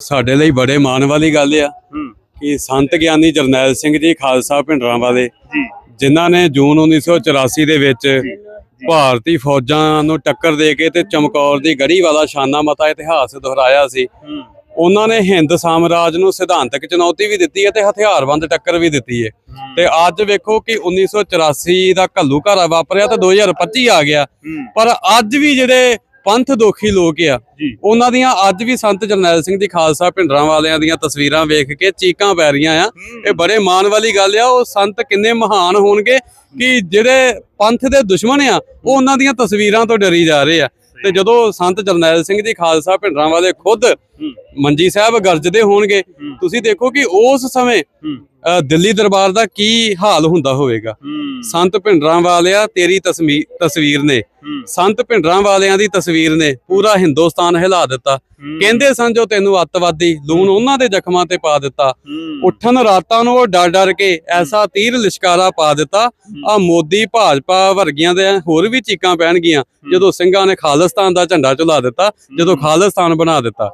ਸਾਡੇ ਲਈ ਬੜੇ ਮਾਣ ਵਾਲੀ ਗੱਲ ਆ ਕਿ ਸੰਤ ਗਿਆਨੀ ਜਰਨੈਲ ਸਿੰਘ ਜੀ ਖਾਲਸਾ ਭਿੰਡਰਾਂ ਵਾਲੇ ਜਿਨ੍ਹਾਂ ਨੇ ਜੂਨ 1984 ਦੇ ਵਿੱਚ ਭਾਰਤੀ ਫੌਜਾਂ ਨੂੰ ਟੱਕਰ ਦੇ ਕੇ ਤੇ ਚਮਕੌਰ ਦੀ ਗੜੀ ਵਾਲਾ ਸ਼ਾਨਾ ਮਤਾ ਇਤਿਹਾਸ ਦੁਹਰਾਇਆ ਸੀ। ਉਹਨਾਂ ਨੇ ਹਿੰਦ ਸਾਮਰਾਜ ਨੂੰ ਸਿਧਾਂਤਕ ਚੁਣੌਤੀ ਵੀ ਦਿੱਤੀ ਹੈ ਤੇ ਹਥਿਆਰਬੰਦ ਟੱਕਰ ਵੀ ਦਿੱਤੀ ਹੈ। ਤੇ ਅੱਜ ਵੇਖੋ ਕਿ 1984 ਦਾ ਘੱਲੂ ਘਾਰਾ ਵਾਪਰਿਆ ਤੇ 2025 ਆ ਗਿਆ। ਪਰ ਅੱਜ ਵੀ ਜਿਹੜੇ ਪੰਥ ਦੋਖੀ ਲੋਕ ਆ। ਉਹਨਾਂ ਦੀਆਂ ਅੱਜ ਵੀ ਸੰਤ ਜਰਨੈਲ ਸਿੰਘ ਦੀ ਖਾਲਸਾ ਭਿੰਡਰਾਂ ਵਾਲਿਆਂ ਦੀਆਂ ਤਸਵੀਰਾਂ ਵੇਖ ਕੇ ਚੀਕਾਂ ਪੈ ਰਹੀਆਂ ਆ। ਇਹ ਬੜੇ ਮਾਣ ਵਾਲੀ ਗੱਲ ਆ ਉਹ ਸੰਤ ਕਿੰਨੇ ਮਹਾਨ ਹੋਣਗੇ ਕਿ ਜਿਹੜੇ ਪੰਥ ਦੇ ਦੁਸ਼ਮਣ ਆ ਉਹ ਉਹਨਾਂ ਦੀਆਂ ਤਸਵੀਰਾਂ ਤੋਂ ਡਰੀ ਜਾ ਰਹੇ ਆ। ਤੇ ਜਦੋਂ ਸੰਤ ਜਰਨੈਲ ਸਿੰਘ ਜੀ ਖਾਲਸਾ ਭਿੰਡਰਾਂ ਵਾਲੇ ਖੁਦ ਮੰਜੀ ਸਾਹਿਬ ਗਰਜਦੇ ਹੋਣਗੇ। ਤੁਸੀਂ ਦੇਖੋ ਕਿ ਉਸ ਸਮੇਂ ਦਿੱਲੀ ਦਰਬਾਰ ਦਾ ਕੀ ਹਾਲ ਹੁੰਦਾ ਹੋਵੇਗਾ? ਸੰਤ ਭਿੰਡਰਾਂ ਵਾਲਿਆ ਤੇਰੀ ਤਸਵੀਰ ਨੇ। ਸੰਤ ਭਿੰਡਰਾਂ ਵਾਲਿਆਂ ਦੀ ਤਸਵੀਰ ਨੇ ਪੂਰਾ ਹਿੰਦੁਸਤਾਨ ਹਿਲਾ ਦਿੱਤਾ। ਕਹਿੰਦੇ ਸਨ ਜੋ ਤੈਨੂੰ ਅੱਤਵਾਦੀ ਲੂਣ ਉਹਨਾਂ ਦੇ ਜ਼ਖਮਾਂ ਤੇ ਪਾ ਦਿੱਤਾ। ਉੱਠਣ ਰਾਤਾਂ ਨੂੰ ਉਹ ਡਰ ਡਰ ਕੇ ਐਸਾ ਤੀਰ ਲਿਸ਼ਕਾਰਾ ਪਾ ਦਿੱਤਾ। ਆ ਮੋਦੀ ਭਾਜਪਾ ਵਰਗੀਆਂ ਦੇ ਹੋਰ ਵੀ ਚੀਕਾਂ ਪੈਣਗੀਆਂ। ਜਦੋਂ ਸਿੰਘਾਂ ਨੇ ਖਾਲਿਸਤਾਨ ਦਾ ਝੰਡਾ ਝੁਲਾ ਦਿੱਤਾ ਜਦੋਂ ਖਾਲਿਸਤਾਨ ਬਣਾ ਦਿੱਤਾ।